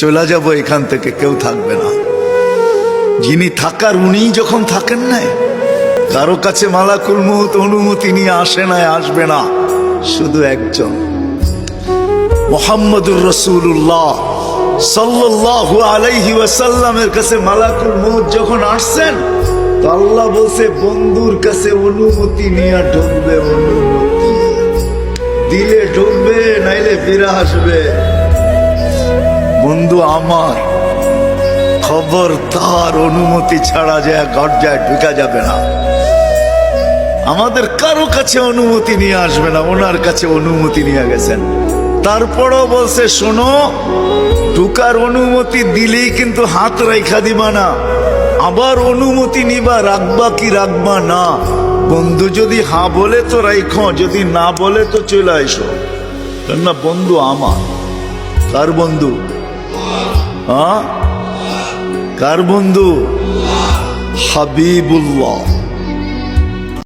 চলে যাব এখান থেকে, কেউ থাকবে না। যিনি থাকার উনিই যখন থাকেন নাই কারও কাছে মালাকুল মুহূর্ত অনুমতি নিয়ে আসে নাই আসবে না, শুধু একজন। মোহাম্মদুর রসুল্লাহ সাল্লাল্লাহু আলাইহি ওয়াসাল্লামের কাছে মালাকুল মউত যখন আসছেন, তো আল্লাহ বলছে, বন্ধুর কাছে অনুমতি নিয়ে ঢুকবে অনুমতি। দিলে ঢুকবে নাইলে ফিরে আসবে। বন্ধু আমার খবর তার অনুমতি ছাড়া যায় গর্জায় ঢুকা যাবে না। আমাদের কারও কাছে অনুমতি নিয়ে আসবে না, ওনার কাছে অনুমতি নিয়ে গেছেন। তারপরও বলছে, শোনো, ঢুকার অনুমতি দিলেই কিন্তু হাত রেখা দিবা না। আবার অনুমতি নিবা, রাখবা কি রাখবা না। বন্ধু যদি হ্যাঁ বলে তো রাইখো, যদি না বলে তো চলে আইসো। না বন্ধু আমার কার বন্ধু কার বন্ধু? হাবিবুল্লাহ।